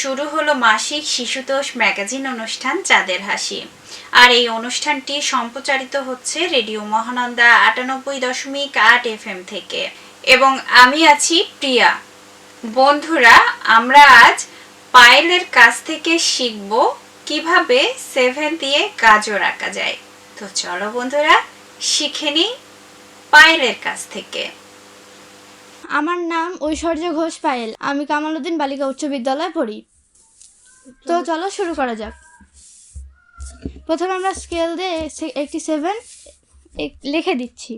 শুরু হলো মাসিক শিশুতোষ ম্যাগাজিন অনুষ্ঠান চাঁদের হাসি। আর এই অনুষ্ঠানটি সম্প্রচারিত হচ্ছে রেডিও মহানন্দা আটানব্বই দশমিক আট এফ এম থেকে। এবং আমি আছি প্রিয়া। বন্ধুরা, আমরা আজ পায়েলের কাছ থেকে শিখব কীভাবে সেভেন দিয়ে গাজর আঁকা যায়। তো চলো বন্ধুরা, শিখে নিই পায়েলের কাছ থেকে। আমার নাম ঐশ্বর্য ঘোষ পায়েল। আমি কামালউদ্দিন বালিকা উচ্চ বিদ্যালয়ে পড়ি। তো চলো। শুরু করা যাক। প্রথমে আমরা স্কেল দিয়ে একটি সেভেন লিখে দিচ্ছি।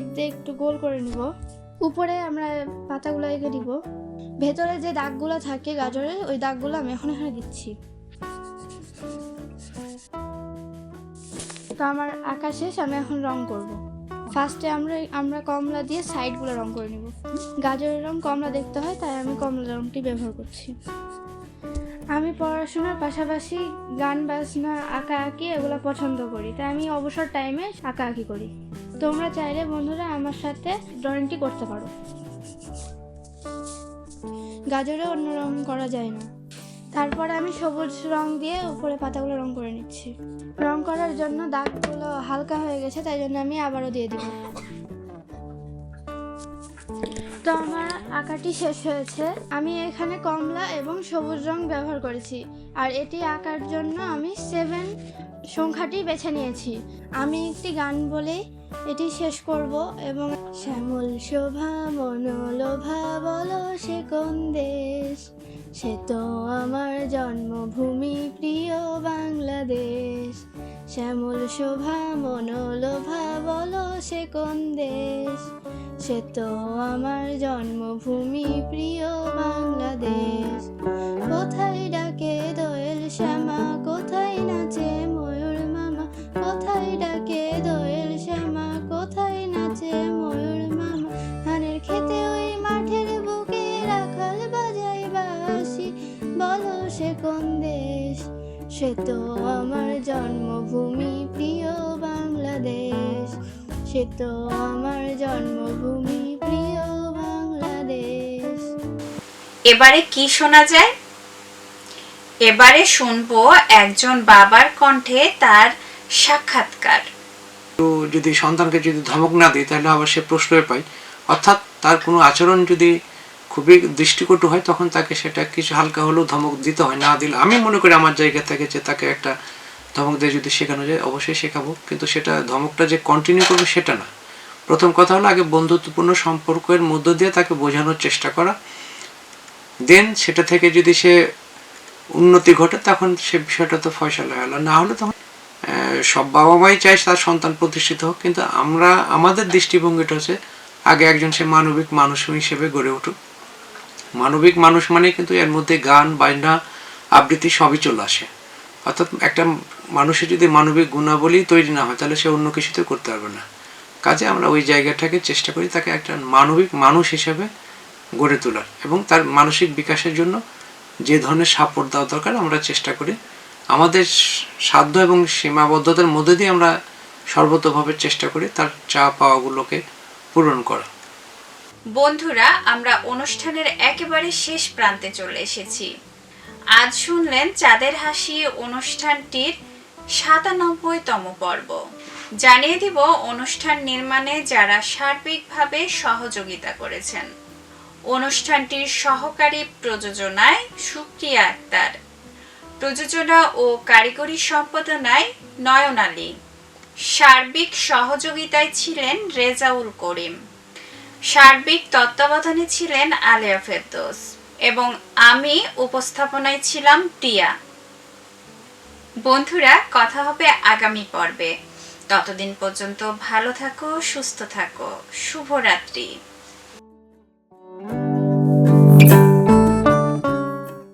সাইড দিয়ে একটু গোল করে নিব। উপরে আমরা পাতাগুলো এঁকে দিব। ভেতরে যে দাগগুলো থাকে গাজরের ওই দাগগুলো আমি এখন এখানে দিচ্ছি। তো আমার আঁকা শেষ, আমি এখন রং করব। ফার্স্টে আমরা আমরা কমলা দিয়ে সাইডগুলো রং করে নিব। গাজরের রং কমলা দেখতে হয়, তাই আমি কমলা রংটি ব্যবহার করছি। আমি পড়াশোনার পাশাপাশি গান, বাজনা আঁকা আঁকি এগুলো পছন্দ করি। তাই আমি অবসর টাইমে আঁকা আঁকি করি। তোমরা চাইলে বন্ধুরা আমার সাথে ড্রয়িংটি করতে পারো। গাজরে অন্য রং করা যায় না। তারপরে আমি সবুজ রং দিয়ে উপরে পাতাগুলো রং করে নিচ্ছি। রং করার জন্য দাগগুলো হালকা হয়ে গেছে, তাই জন্য আমি আবারও দিয়ে দিব। তো আমার আঁকাটি শেষ হয়েছে। আমি এখানে কমলা এবং সবুজ রং ব্যবহার করেছি। আর এটি আঁকার জন্য আমি সেভেন সংখ্যাটি বেছে নিয়েছি। আমি একটি গান বলে এটি শেষ করব এবং শ্যামল শোভা, মনোলোভা, বলো সে কোন দেশ? সে তো আমার জন্মভূমি, প্রিয় বাংলাদেশ। শ্যামল শোভা, মনোলোভা, বলো সে কোন দেশ? সে তো আমার জন্মভূমি, প্রিয় বাংলাদেশ। কোথায় ডাকে দোয়েল শ্যামা, কোথায় নাচে ময়ূর মামা? কোথায় ডাকে দোয়েল শ্যামা, কোথায় নাচে ময়ূর মামা? ধানের খেতে ওই মাঠের বুকে রাখাল বাজাই বাসি বলো সে কোন দেশ? সে তো আমার জন্মভূমি সে তো আমার জন্মভূমি প্রিয় বাংলাদেশ। এবারে কি শোনা যায়? এবারে শুনব একজন বাবার কণ্ঠে তার সাক্ষাৎকার। তো যদি সন্তানকে যদি ধমক না দিই তাহলে আবার সে প্রশ্রয় পায়। অর্থাৎ তার কোনো আচরণ যদি খুবই দৃষ্টিকটু হয় তখন তাকে সেটা কিছু হালকা হলেও ধমক দিতে হয় না দিলে। আমি মনে করি আমার জায়গা থেকে যে তাকে একটা ধমক দিয়ে যদি শেখানো যায়, অবশ্যই শেখাবো। কিন্তু সেটা ধমকটা যে কন্টিনিউ করবে সেটা না। প্রথম কথা হলো আগে বন্ধুত্বপূর্ণ সম্পর্কের মধ্য দিয়ে তাকে বোঝানোর চেষ্টা করা। দেন সেটা থেকে যদি সে উন্নতি ঘটে, তখন সে বিষয়টা তো ফয়সালা হলো না হলে তখন সব বাবা মাই চায় তার সন্তান প্রতিষ্ঠিত হোক। কিন্তু আমরা, আমাদের দৃষ্টিভঙ্গিটা হচ্ছে আগে একজন সে মানবিক মানুষ হিসেবে গড়ে উঠুক। মানবিক মানুষ মানে কিন্তু এর মধ্যে গান, বাজনা, আবৃত্তি সবই চলে আসে। অর্থাৎ একটা মানুষের যদি মানবিক গুণাবলী তৈরি না হয়, তাহলে সে অন্য কিছুতে করতে পারবে না। কাজে আমরা ওই জায়গাটাকে চেষ্টা করি তাকে একটা মানবিক মানুষ হিসেবে গড়ে তোলার এবং তার মানসিক বিকাশের জন্য যে ধরনের সাপোর্ট দেওয়া দরকার, আমরা চেষ্টা করি আমাদের সাধ্য এবং সীমাবদ্ধতার মধ্যে দিয়ে আমরা সর্বতভাবে চেষ্টা করি তার চা পাওয়াগুলোকে পূরণ করা। বন্ধুরা, আমরা অনুষ্ঠানের একেবারে শেষ প্রান্তে চলে এসেছি। আজ শুনলেন চাঁদের হাসি অনুষ্ঠানটির সাতানব্বইতম পর্ব। জানিয়ে দিব অনুষ্ঠান নির্মাণে যারা সার্বিকভাবে সহযোগিতা করেছেন। অনুষ্ঠানটির সহকারী প্রযোজনায় সুপ্রিয়া আক্তার। প্রযোজনা ও কারিগরি সম্পাদনায় নয়ন আলী। সার্বিক সহযোগিতায় ছিলেন রেজাউল করিম। সার্বিক তত্ত্বাবধানে ছিলেন আলেয়া ফেরদোস। এবং আমি উপস্থাপনায় ছিলাম টিয়া। বন্ধুরা, কথা হবে আগামী পর্বে। ততদিন পর্যন্ত ভালো থাকো, সুস্থ থাকো। শুভরাত্রি।